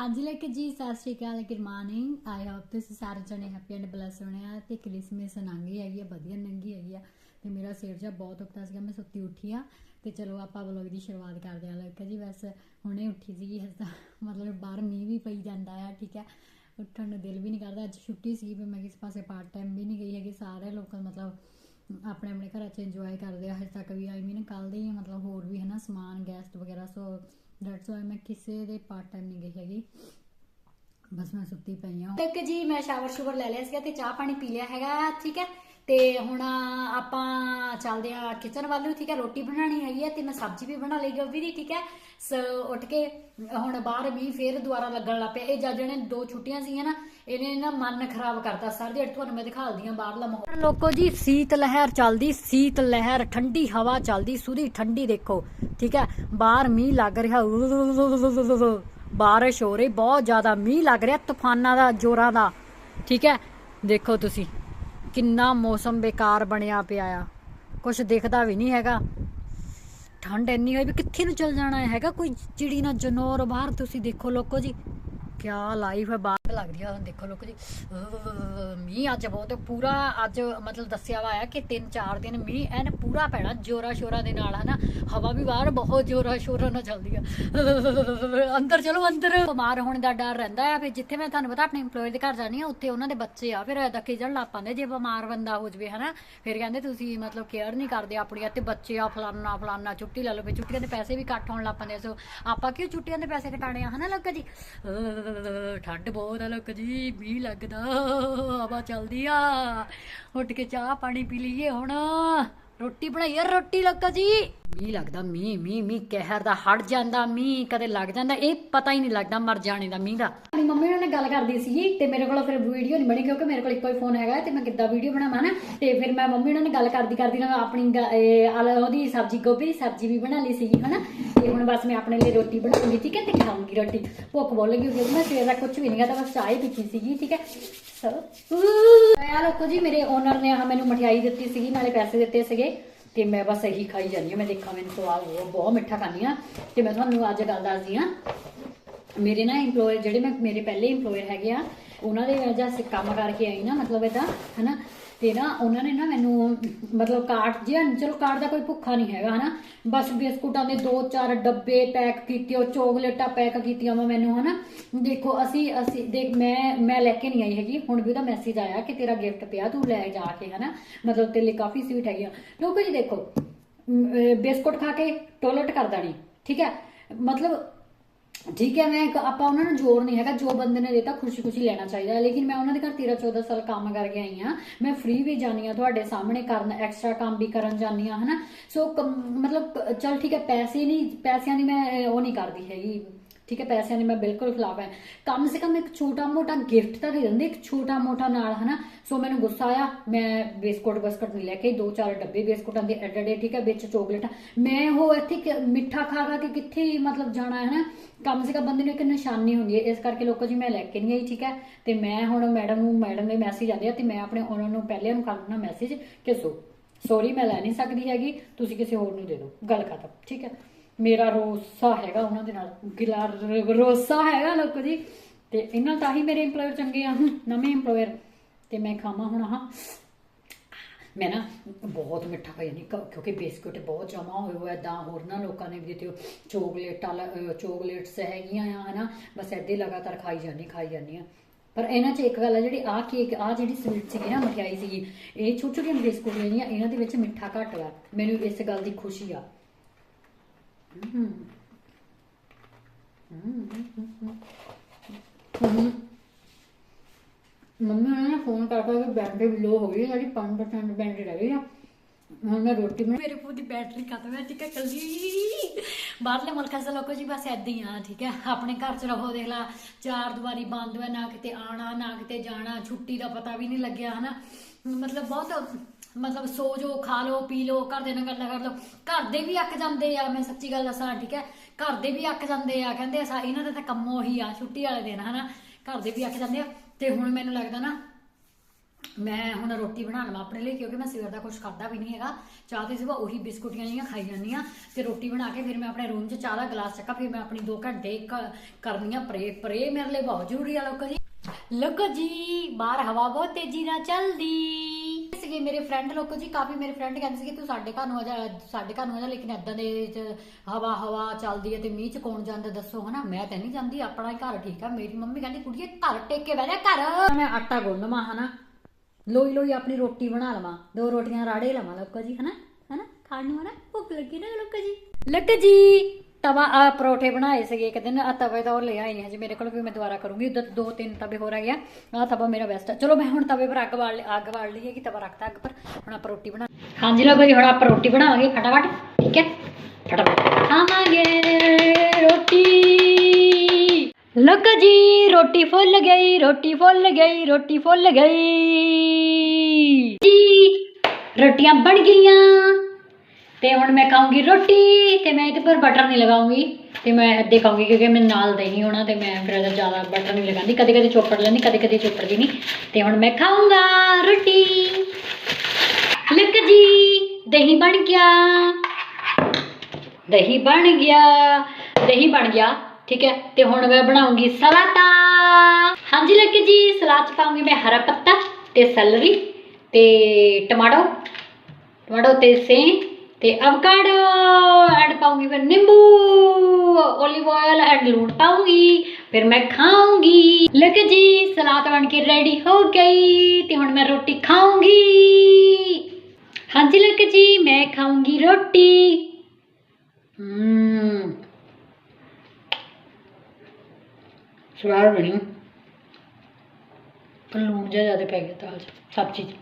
ਹਾਂਜੀ, ਲੈ ਕੇ ਜੀ, ਸਤਿ ਸ਼੍ਰੀ ਅਕਾਲ ਗੁੱਡ ਮਾਰਨਿੰਗ ਆਈ ਹੋਪ ਤੁਸੀਂ ਸਾਰੇ ਜਣੇ ਹੈਪੀ ਐਂਡ ਬਲੈਸ ਹੋਣੇ ਆ ਤੇ ਕ੍ਰਿਸਮਸ ਨੰਗੀ ਹੈਗੀ ਆ, ਵਧੀਆ ਨੰਗੀ ਹੈਗੀ ਆ ਤੇ ਮੇਰਾ ਸਿਰ ਜਿਹਾ ਬਹੁਤ ਉੱਠਦਾ ਸੀਗਾ, ਮੈਂ ਸੁੱਤੀ ਉੱਠੀ ਆ ਤੇ ਚਲੋ ਆਪਾਂ ਵਲੋਗ ਦੀ ਸ਼ੁਰੂਆਤ ਕਰਦੇ ਆ, ਲੈ ਜੀ, ਬਸ ਹੁਣੇ ਉੱਠੀ ਸੀਗੀ, ਹਜੇ ਮਤਲਬ ਬਾਹਰ ਮੀਂਹ ਵੀ ਪਈ ਜਾਂਦਾ ਆ, ਠੀਕ ਹੈ ਉੱਠਣ ਨੂੰ ਦਿਲ ਵੀ ਨਹੀਂ ਕਰਦਾ, ਅੱਜ ਛੁੱਟੀ ਸੀਗੀ ਪਰ ਮੈਂ ਕਿਸੇ ਪਾਸੇ ਪਾਰਟ ਟਾਈਮ ਵੀ ਨਹੀਂ ਗਈ ਹੈਗੀ, ਸਾਰੇ ਲੋਕ ਮਤਲਬ ਆਪਣੇ ਆਪਣੇ ਘਰਾਂ 'ਚ ਇੰਜੋਏ ਕਰਦੇ ਆ, ਹਜੇ ਤੱਕ ਵੀ ਆਈ ਮੀਨ ਕੱਲ ਦੇ ਹੀ ਮਤਲਬ ਹੋਰ ਵੀ ਹਨਾ ਸਮਾਨ ਗੈਸਟ ਵਗੈਰਾ ਸੋ ਦੈਟਸ ਵਾਈ ਮੈਂ ਕਿਸੇ ਦੇ ਪਾਰਟ ਟਾਈਮ ਨਹੀਂ ਗਈ ਹੈਗੀ। ਬਸ ਮੈਂ ਸੁੱਤੀ ਪਈ ਹਾਂ। ਇੱਕ ਜੀ, ਮੈਂ ਸ਼ਾਵਰ ਸ਼ੂਵਰ ਲੈ ਲਿਆ ਸੀਗਾ ਤੇ ਚਾਹ ਪਾਣੀ ਪੀ ਲਿਆ ਹੈਗਾ, ਠੀਕ ਹੈ? ਤੇ ਹੁਣ ਆਪਾਂ ਚੱਲਦੇ ਆ ਕਿਚਨ ਵੱਲ ਨੂੰ, ਠੀਕ ਹੈ, ਰੋਟੀ ਬਣਾਣੀ ਹੈਗੀ ਹੈ ਤੇ ਮੈਂ ਸਬਜ਼ੀ ਵੀ ਬਣਾ ਲਈ ਗੋਭੀ ਦੀ, ਠੀਕ ਹੈ। ਸੋ ਉੱਠ ਕੇ, ਹੁਣ ਬਾਹਰ ਵੀ ਫੇਰ ਦੁਬਾਰਾ ਲੱਗਣ ਲੱਗ ਪਿਆ। ਇਹ ਜਦ ਜਿਹੜੇ ਦੋ ਛੁੱਟੀਆਂ ਸੀਗੀਆਂ ਨਾ, ਇਹਨੇ ਨਾ ਮਨ ਖਰਾਬ ਕਰਤਾ। ਸਰ ਦੇ ਤੁਹਾਨੂੰ ਮੈਂ ਦਿਖਾਲਦੀ ਆ ਬਾਹਰਲਾ ਮਾਹੌਲ। ਲੋਕੋ ਜੀ, ਸੀਤ ਲਹਿਰ ਚੱਲਦੀ, ਸੀਤ ਲਹਿਰ, ਠੰਡੀ ਹਵਾ ਚੱਲਦੀ ਸੂਦੀ ਠੰਡੀ ਦੇਖੋ, ਠੀਕ ਹੈ। ਬਾਹਰ ਮੀਂਹ ਲੱਗ ਰਿਹਾ, ਬਾਰਿਸ਼ ਹੋ ਰਹੀ, ਬਹੁਤ ਜ਼ਿਆਦਾ ਮੀਂਹ ਲੱਗ ਰਿਹਾ, ਤੂਫਾਨਾਂ ਦਾ, ਜੋਰਾਂ ਦਾ, ਠੀਕ ਹੈ। ਦੇਖੋ ਤੁਸੀਂ ਕਿੰਨਾ ਮੌਸਮ ਬੇਕਾਰ ਬਣਿਆ ਪਿਆ ਆ। ਕੁਝ ਦਿਖਦਾ ਵੀ ਨਹੀਂ ਹੈਗਾ। ਠੰਡ ਇੰਨੀ ਹੋਈ ਵੀ ਕਿੱਥੇ ਨੂੰ ਚਲ ਜਾਣਾ ਹੈਗਾ? ਕੋਈ ਚਿੜੀ ਨਾ ਜਨੌਰ ਬਾਹਰ ਤੁਸੀਂ ਦੇਖੋ ਲੋਕੋ ਜੀ। ਕਿਆ ਲਾਈਫ ਹੈ ਬਾਹਰ ਲੱਗ ਆ, ਹੁਣ ਦੇਖੋ ਲੋਕ ਜੀ। ਮੀਂਹ ਅੱਜ ਬਹੁਤ, ਪੂਰਾ ਅੱਜ ਮਤਲਬ ਦੱਸਿਆ ਵਾ ਆ ਕਿ 3-4 ਦਿਨ ਮੀਂਹ, ਐਨ ਪੂਰਾ ਪੈਣਾ ਜੋਰਾ ਸ਼ੋਰਾ ਦੇ ਨਾਲ, ਹਨਾ। ਹਵਾ ਵੀ ਬਾਹਰ ਬਹੁਤ ਜੋਰਾ ਸ਼ੋਰਾ ਨਾਲ ਚੱਲਦੀ ਆ। ਅੰਦਰ ਚਲੋ, ਅੰਦਰ। ਬਿਮਾਰ ਹੋਣ ਦਾ ਡਰ ਰਹਿੰਦਾ ਆ ਫਿਰ ਜਿੱਥੇ ਮੈਂ ਤੁਹਾਨੂੰ ਪਤਾ, ਆਪਣੇ EMPLOYER ਦੇ ਘਰ ਜਾਣੀ ਆ, ਉੱਥੇ ਉਹਨਾਂ ਦੇ ਬੱਚੇ ਆ, ਫਿਰ ਐਦਾ ਖਿਜਣ ਲੱਗ ਪੈਂਦੇ ਜੇ ਬਿਮਾਰ ਬੰਦਾ ਹੋ ਜਵੇ, ਹਨਾ। ਫਿਰ ਕਹਿੰਦੇ ਤੁਸੀਂ ਮਤਲਬ ਕੇਅਰ ਨਹੀਂ ਕਰਦੇ ਆਪਣੀ ਤੇ ਬੱਚੇ ਆ, ਫਲਾਨਾ ਫਲਾਨਾ, ਛੁੱਟੀ ਲੈ ਲਓ ਫਿਰ ਛੁੱਟੀਆਂ ਦੇ ਪੈਸੇ ਵੀ ਘੱਟ ਹੋਣ ਲੱਗ ਪੈਂਦੇ ਸੋ ਆਪਾਂ ਕਿਉਂ ਛੁੱਟੀਆਂ ਦੇ ਪੈਸੇ ਘਟਾਣੇ ਆ, ਹਨਾ ਲੋਕ ਜੀ? ਠੰਡ ਬਹੁਤ ਆ ਲੋਕ ਜੀ, ਮੀਂਹ ਲੱਗਦਾ, ਹਵਾ ਚੱਲਦੀ ਆ। ਉੱਠ ਕੇ ਚਾਹ ਪਾਣੀ ਪੀ ਲਈਏ ਹੁਣ। ਰੋਟੀ ਬਣਾਈਏ ਰੋਟੀ ਲੱਗਾ ਜੀ। ਮੀਂਹ ਲੱਗਦਾ, ਮੀਂਹ ਮੀਂਹ ਮੀਂਹ, ਕਹਿਰ ਦਾ ਹਟ ਜਾਂਦਾ, ਮੀਂਹ ਕਦੇ ਲੱਗ ਜਾਂਦਾ, ਇਹ ਪਤਾ ਹੀ ਨਹੀਂ ਲੱਗਦਾ ਮਰ ਜਾਣੇ ਦਾ ਮੀਂਹ ਦਾ। ਆਪਣੀ ਮੰਮੀ ਨਾਲ ਗੱਲ ਕਰਦੀ ਸੀ ਤੇ ਮੇਰੇ ਕੋਲ ਫਿਰ ਵੀਡੀਓ ਨਹੀਂ ਬਣੀ ਕਿਉਂਕਿ ਮੇਰੇ ਕੋਲ ਇੱਕੋ ਹੀ ਫੋਨ ਹੈਗਾ ਤੇ ਮੈਂ ਕਿੱਦਾਂ ਵੀਡੀਓ ਬਣਾਵਾਂ ਨਾ, ਤੇ ਫਿਰ ਮੈਂ ਮੰਮੀ ਨਾਲ ਗੱਲ ਕਰਦੀ ਕਰਦੀ ਨਾ ਆਪਣੀ ਗ- ਇਹ ਆਲਾ- ਉਹਦੀ ਸਬਜ਼ੀ ਗੋਭੀ ਦੀ ਸਬਜ਼ੀ ਵੀ ਬਣਾ ਲਈ ਸੀਗੀ, ਹਨਾ? ਤੇ ਹੁਣ ਬਸ ਮੈਂ ਆਪਣੇ ਲਈ ਰੋਟੀ ਬਣਾਉਂਗੀ ਠੀਕ ਹੈ, ਤੇ ਖਾਊਂਗੀ ਰੋਟੀ। ਭੁੱਖ ਬਹੁਤ ਲੱਗੀ ਹੋਈ ਮੈਂ ਸਵੇਰ ਦਾ ਕੁਝ ਵੀ ਨਹੀਂ ਖਾਧਾ ਬਸ ਚਾਹ ਹੀ ਪੀਤੀ ਸੀਗੀ, ਠੀਕ ਹੈ। ਆ ਲੋਕੋ ਜੀ, ਮੇਰੇ ਓਨਰ ਨੇ ਆ ਮੈਨੂੰ ਮਠਿਆਈ ਦਿੱਤੀ ਸੀਗੀ, ਨਾਲੇ ਪੈਸੇ ਦਿੱਤੇ ਸੀਗੇ, ਤੇ ਮੈਂ ਬਸ ਇਹੀ ਖਾਈ ਜਾਂਦੀ ਹਾਂ। ਮੈਂ ਦੇਖਾਂ, ਮੈਨੂੰ ਸਵਾਦ ਬਹੁਤ ਬਹੁਤ ਮਿੱਠਾ ਖਾਂਦੀ ਆ ਤੇ ਮੈਂ ਤੁਹਾਨੂੰ ਅੱਜ ਗੱਲ ਦੱਸਦੀ ਆ ਮੇਰੇ ਨਾ EMPLOYER, ਜਿਹੜੇ ਮੈਂ, ਮੇਰੇ ਪਹਿਲੇ EMPLOYER ਹੈਗੇ ਆ ਉਹਨਾਂ ਦੇ ਵਜ੍ਹਾ ਸੇ ਕੰਮ ਕਰਕੇ ਆਈ ਨਾ, ਮਤਲਬ ਇਦਾਂ ਹਨਾ? ਤੇ ਨਾ ਉਹਨਾਂ ਨੇ ਨਾ ਮੈਨੂੰ, ਮਤਲਬ ਕਾਰਡ ਜਿਹਾ ਚਲੋ ਕਾਰਡ ਦਾ ਕੋਈ ਭੁੱਖਾ ਨਹੀਂ ਹੈਗਾ, ਹਨਾ? ਬਸ ਬਿਸਕੁਟਾਂ ਦੇ ਦੋ ਚਾਰ ਡੱਬੇ ਪੈਕ ਕੀਤੇ, ਉਹ ਚੋਕਲੇਟਾਂ ਪੈਕ ਕੀਤੀਆਂ ਵਾ ਮੈਨੂੰ, ਹਨਾ? ਦੇਖੋ, ਅਸੀਂ ਅਸੀਂ, ਦੇਖ, ਮੈਂ ਮੈਂ ਲੈ ਕੇ ਨਹੀਂ ਆਈ ਹੈਗੀ। ਹੁਣ ਵੀ ਉਹਦਾ ਮੈਸੇਜ ਆਇਆ ਕਿ ਤੇਰਾ ਗਿਫਟ ਪਿਆ, ਤੂੰ ਲੈ ਜਾ ਕੇ, ਹਨਾ? ਮਤਲਬ ਤੇਰੇ ਲਈ ਕਾਫੀ ਸਵੀਟ ਹੈਗੀਆਂ ਲੋਕੋ ਜੀ ਦੇਖੋ ਬਿਸਕੁਟ ਖਾ ਕੇ ਟੋਇਲਟ ਕਰਦਾ ਦੇਣੀ ਠੀਕ ਹੈ? ਮਤਲਬ ਠੀਕ ਹੈ, ਮੈਂ ਆਪਾਂ ਉਹਨਾਂ ਨੂੰ ਜ਼ੋਰ ਨਹੀਂ ਹੈਗਾ, ਜੋ ਬੰਦੇ ਨੇ ਦਿੱਤਾ ਖੁਸ਼ੀ ਖੁਸ਼ੀ ਲੈਣਾ ਚਾਹੀਦਾ ਹੈ। ਲੇਕਿਨ ਮੈਂ ਉਹਨਾਂ ਦੇ ਘਰ 13 14 ਸਾਲ ਕੰਮ ਕਰਕੇ ਆਈ ਆ ਮੈਂ ਫ੍ਰੀ ਵੀ ਜਾਨੀ ਆ ਤੁਹਾਡੇ ਸਾਹਮਣੇ ਕਰਨ ਐਕਸਟਰਾ ਕੰਮ ਵੀ ਕਰਨ ਜਾਨੀ ਆ ਹਨਾ? ਸੋ ਮਤਲਬ, ਕ- ਚੱਲ ਠੀਕ ਹੈ, ਪੈਸੇ ਨਹੀਂ ਪੈਸਿਆਂ ਦੀ ਮੈਂ ਉਹ ਨਹੀਂ ਕਰਦੀ ਹੈਗੀ। ਠੀਕ ਹੈ, ਪੈਸਿਆਂ ਦੀ ਮੈਂ ਬਿਲਕੁਲ ਖਿਲਾਫ ਹੈ। ਕਮ ਸੇ ਕਮ ਇੱਕ ਛੋਟਾ ਮੋਟਾ ਗਿਫਟ ਤਾਂ ਦੇ ਦਿੰਦੇ, ਇੱਕ ਛੋਟਾ ਮੋਟਾ ਨਾਲ, ਹਨਾ? ਸੋ ਮੈਨੂੰ ਗੁੱਸਾ ਆਇਆ, ਮੈਂ ਬਿਸਕੁਟ ਬਿਸਕੁਟ ਨਹੀਂ ਲੈ ਕੇ ਦੋ ਚਾਰ ਡੱਬੇ ਬਿਸਕੁਟਾਂ ਦੇ ਐਡੇ ਠੀਕ ਹੈ, ਵਿੱਚ ਚੋਕਲੇਟ ਮੈਂ ਉਹ ਇੱਥੇ ਮਿੱਠਾ ਖਾ ਖਾ ਕੇ ਕਿੱਥੇ ਮਤਲਬ ਜਾਣਾ ਹੈ ਨਾ ਕਮ ਸੇ ਕਮ ਬੰਦੇ ਨੂੰ ਇੱਕ ਨਿਸ਼ਾਨੀ ਹੁੰਦੀ ਹੈ, ਇਸ ਕਰਕੇ ਲੋਕੋ ਜੀ ਮੈਂ ਲੈ ਕੇ ਨਹੀਂ ਆਈ, ਠੀਕ ਹੈ? ਤੇ ਮੈਂ ਹੁਣ ਮੈਡਮ ਨੂੰ, ਮੈਡਮ ਦੇ ਮੈਸੇਜ ਆਉਂਦੇ ਆ, ਤੇ ਮੈਂ ਆਪਣੇ ਉਹਨਾਂ ਨੂੰ ਪਹਿਲੇ ਨੂੰ ਕਰ ਦੇਣਾ ਮੈਸੇਜ ਕਿ ਸੋ ਸੌਰੀ ਮੈਂ ਲੈ ਨਹੀਂ ਸਕਦੀ ਹੈਗੀ, ਤੁਸੀਂ ਕਿਸੇ ਹੋਰ ਨੂੰ ਦੇ ਦਿਓ, ਗੱਲ ਖਤਮ, ਠੀਕ ਹੈ? ਮੇਰਾ ਰੋਸਾ ਹੈਗਾ ਉਹਨਾਂ ਦੇ ਨਾਲ, ਗਿਲਾ ਰੋਸਾ ਹੈਗਾ ਲੋਕੋ ਜੀ। ਤੇ ਇਹਨਾਂ ਤਾਂ ਹੀ ਮੇਰੇ EMPLOYER ਚੰਗੇ ਆ, ਨਵੇਂ EMPLOYER ਤੇ ਮੈਂ ਖਾਵਾਂ ਹੁਣ ਆਹ। ਮੈਂ ਨਾ ਬਹੁਤ ਮਿੱਠਾ ਖਾਈ ਨਹੀਂ ਕਿਉਂਕਿ ਬਿਸਕੁਟ ਬਹੁਤ ਜਮਾ ਹੋਏ ਹੋਏ ਏਦਾਂ ਹੋਰ ਨਾ ਲੋਕਾਂ ਨੇ ਵੀ ਦਿੱਤੇ ਚੋਕਲੇਟਾਂ ਚੋਕਲੇਟਸ ਹੈਗੀਆਂ ਆ, ਹਨਾ। ਬਸ ਏਦਾਂ ਲਗਾਤਾਰ ਖਾਈ ਜਾਂਦੀ ਖਾਈ ਜਾਂਦੀ ਆ। ਪਰ ਇਹਨਾਂ 'ਚ ਇੱਕ ਗੱਲ ਆ, ਜਿਹੜੀ ਆਹ ਕੇਕ ਆਹ ਜਿਹੜੀ ਸਵੀਟ ਸੀਗੀ ਨਾ, ਮਠਿਆਈ ਸੀਗੀ, ਇਹ ਛੋਟੇ ਛੋਟੀਆਂ ਬਿਸਕੁਟ ਜਿਹੜੀਆਂ, ਇਹਨਾਂ ਦੇ ਵਿੱਚ ਮਿੱਠਾ ਘੱਟ ਆ ਮੈਨੂੰ ਇਸ ਗੱਲ ਦੀ ਖੁਸ਼ੀ ਆ। ਮੰਮੀ ਨੇ ਫੋਨ ਕਰਕੇ ਕਿ ਬੈਟਰੀ ਲੋ ਹੋ ਗਈ ਜਿਹੜੀ 5% ਬੈਟਰੀ ਰਹਿ ਗਈ ਆ। ਹੁਣ ਮੈਂ ਰੋਟੀ ਬਣਾ ਮੇਰੇ ਫੋਨ ਦੀ ਬੈਟਰੀ ਖਤਮ ਹੈ, ਠੀਕ ਹੈ ਕੱਲੀ ਬਾਹਰਲੇ ਮੁਲਕਾਂ ਦੇ ਲੋਕੋ ਜੀ ਬਸ ਏਦਾਂ ਹੀ ਆ, ਠੀਕ ਹੈ। ਆਪਣੇ ਘਰ ਚ ਰਹੋ, ਦੇਖ ਲਾ, ਚਾਰ ਦੀਵਾਰੀ ਬੰਦ ਹੈ, ਨਾ ਕਿਤੇ ਆਣਾ ਨਾ ਕਿਤੇ ਜਾਣਾ, ਛੁੱਟੀ ਦਾ ਪਤਾ ਵੀ ਨਹੀਂ ਲੱਗਿਆ, ਹਨਾ। ਮਤਲਬ ਬਹੁਤ ਮਤਲਬ ਸੋ ਜੋ ਖਾ ਲੋ ਪੀ ਲੋ ਘਰ ਦੇ ਨਾਲ ਗੱਲਾਂ ਕਰ ਲਓ। ਘਰ ਦੇ ਵੀ ਅੱਕ ਜਾਂਦੇ ਆ, ਮੈਂ ਸੱਚੀ ਗੱਲ ਦੱਸਾਂ, ਠੀਕ ਹੈ? ਘਰ ਦੇ ਵੀ ਅੱਕ ਜਾਂਦੇ ਆ, ਕਹਿੰਦੇ ਸਾ ਇਹਨਾਂ ਦਾ ਤਾਂ ਕੰਮ ਉਹੀ ਆ, ਛੁੱਟੀ ਵਾਲੇ ਦਿਨ, ਹਨਾ? ਘਰ ਦੇ ਵੀ ਅੱਕ ਜਾਂਦੇ ਆ। ਤੇ ਹੁਣ ਮੈਨੂੰ ਲੱਗਦਾ ਨਾ, ਮੈਂ ਹੁਣ ਰੋਟੀ ਬਣਾ ਲਵਾਂ ਆਪਣੇ ਲਈ, ਕਿਉਂਕਿ ਮੈਂ ਸਵੇਰ ਦਾ ਕੁਝ ਖਾਦਾ ਵੀ ਨਹੀਂ ਹੈਗਾ। ਚਾਹ ਤੇ ਸਿਵਾ ਉਹੀ ਬਿਸਕੁਟੀਆਂ ਜਿਹੀਆਂ ਖਾਈ ਜਾਂਦੀਆਂ ਤੇ ਰੋਟੀ ਬਣਾ ਕੇ ਫਿਰ ਮੈਂ ਆਪਣੇ ਰੂਮ 'ਚ ਚਾਹ ਦਾ ਗਲਾਸ ਚੱਕਾ, ਫਿਰ ਮੈਂ ਆਪਣੀ 2 ਘੰਟੇ ਕ- ਕਰਨੀ ਆ ਪ੍ਰੇ ਪ੍ਰੇ ਮੇਰੇ ਲਈ ਬਹੁਤ ਜ਼ਰੂਰੀ ਆ, ਲੋਕੋ ਜੀ। ਲੋਕੋ ਜੀ, ਬਾਹਰ ਹਵਾ ਬਹੁਤ ਤੇਜ਼ੀ ਨਾਲ ਚੱਲਦੀ। ਸੀਗੇ ਮੇਰੇ ਫਰੈਂਡ ਲੋਕੋ ਜੀ ਕਾਫੀ ਮੇਰੇ ਫਰੈਂਡ ਕਹਿੰਦੇ ਸੀਗੇ ਤੂੰ ਸਾਡੇ ਘਰ ਨੂੰ ਆ ਜਾ ਸਾਡੇ ਘਰ ਨੂੰ ਆ ਜਾ ਲੇਕਿਨ ਇਦਾਂ ਦੇ ਚ ਹਵਾ ਹਵਾ ਚੱਲਦੀ ਹੈ ਤੇ ਮੀਂਹ ਚ ਕੌਣ ਜਾਂਦਾ ਦੱਸੋ ਹਨਾ? ਮੈਂ ਤਾਂ ਨਹੀਂ ਜਾਂਦੀ ਆਪਣਾ ਹੀ ਘਰ ਠੀਕ ਆ। ਮੇਰੀ ਮੰਮੀ ਕਹਿੰਦੀ ਕੁੜੀਏ ਘਰ ਟੇਕ ਕੇ ਬਹਿ ਜਾ ਘਰ! ਮੈਂ ਆਟਾ ਗੁੰਨਵਾਂ ਹਨਾ? ਲੋਈ ਲੋਈ ਆਪਣੀ ਰੋਟੀ ਬਣਾ ਲਵਾਂ ਦੋ ਰੋਟੀਆਂ ਰਾੜੇ ਲਵਾਂ ਲੋਕੋ ਜੀ ਹਨਾ? ਹਨਾ? ਖਾਣ ਨੂੰ ਹਨਾ? ਭੁੱਖ ਲੱਗੀ ਨਾ ਲੋਕੋ ਜੀ? ਲੱਕ ਜੀ! ਤਵਾ ਆ ਪਰੌਠੇ ਬਣਾਏ ਸੀਗੇ ਇੱਕ ਦਿਨ ਆ ਤਵੇ ਤਾਂ ਉਹ ਲੈ ਆਈ ਹਾਂ ਜੀ ਮੇਰੇ ਕੋਲ ਵੀ ਮੈਂ ਦੁਬਾਰਾ ਕਰੂੰਗੀ ਉਧਰ ਦੋ ਤਿੰਨ ਤਵੇ ਹੋ ਰਹੇ ਆ ਆ ਤਵਾ ਮੇਰਾ ਬੈਸਟ ਹੈ ਚਲੋ ਮੈਂ ਹੁਣ ਤਵੇ ਪਰ ਅੱਗ ਵਾਲ ਲਈ- ਅੱਗ ਵਾਲ ਲਈ ਹੈ ਕਿ ਤਵਾ ਰੱਖਤਾ ਅੱਗ ਪਰ ਹੁਣ ਆਪਾਂ ਰੋਟੀ ਬਣਾ ਹਾਂਜੀ ਲੋਕੋ ਜੀ ਹੁਣ ਆਪਾਂ ਰੋਟੀ ਬਣਾਵਾਂਗੇ ਫਟਾਫਟ ਠੀਕ ਹੈ ਫਟਾਫਟ ਖਾਵਾਂਗੇ ਰੋਟੀ ਲੋਕੋ ਜੀ ਰੋਟੀ ਫੁੱਲ ਗਈ ਰੋਟੀ ਫੁੱਲ ਗਈ ਰੋਟੀ ਫੁੱਲ ਗਈ ਜੀ ਰੋਟੀਆਂ ਬਣ ਗਈਆਂ ਤੇ ਹੁਣ ਮੈਂ ਖਾਊਂਗੀ ਰੋਟੀ ਤੇ ਮੈਂ ਇਹਦੇ ਪਰ ਬਟਰ ਨਹੀਂ ਲਗਾਉਂਗੀ ਤੇ ਮੈਂ ਅੱਧੇ ਖਾਊਂਗੀ ਕਿਉਂਕਿ ਮੈਂ ਨਾਲ ਦਹੀਂ ਹੋਣਾ ਤੇ ਮੈਂ ਫਿਰ ਇਹਦਾ ਜ਼ਿਆਦਾ ਬਟਰ ਨਹੀਂ ਲਗਾਉਂਦੀ ਕਦੇ ਕਦੇ ਚੋਪੜ ਲੈਂਦੀ ਕਦੇ ਕਦੇ ਚੋਪੜਦੀ ਨਹੀਂ। ਤੇ ਹੁਣ ਮੈਂ ਖਾਊਂਗਾ ਰੋਟੀ। ਲੱਕ ਜੀ, ਦਹੀਂ ਬਣ ਗਿਆ। ਦਹੀਂ ਬਣ ਗਿਆ। ਦਹੀਂ ਬਣ ਗਿਆ, ਠੀਕ ਹੈ? ਤੇ ਹੁਣ ਮੈਂ ਬਣਾਉਂਗੀ ਸਲਾਤਾ। ਹਾਂਜੀ ਲੱਕ ਜੀ, ਸਲਾਦ ਚ ਪਾਉਂਗੀ ਮੈਂ ਹਰਾ ਪੱਤਾ ਤੇ ਸੈਲਰੀ ਤੇ ਟਮਾਟੋ। ਟਮਾਟੋ ਤੇ ਸੇ ਤੇ ਅਵਕਾਡੋ ਐਡ ਪਾਉਂਗੀ, ਫਿਰ ਨਿੰਬੂ ਓਲੀਵ ਆਇਲ ਐਂਡ ਲੂਣ ਪਾਉਂਗੀ, ਫਿਰ ਮੈਂ ਖਾਉਂਗੀ ਲੁਕ ਜੀ, ਸਲਾਦ ਬਣ ਕੇ ਰੈਡੀ ਹੋ ਗਈ, ਤੇ ਹੁਣ ਮੈਂ ਰੋਟੀ ਖਾਉਂਗੀ ਹਾਂਜੀ ਲੁਕ ਜੀ, ਮੈਂ ਖਾਉਂਗੀ ਰੋਟੀ। ਹਮ ਸਵਾਦ ਬਣੀ। ਪਰ ਲੂਣ ਜਿਹਾ ਜ਼ਿਆਦਾ ਪੈ ਗਿਆ ਦਾਲ 'ਚ, ਸਬਜ਼ੀ 'ਚ।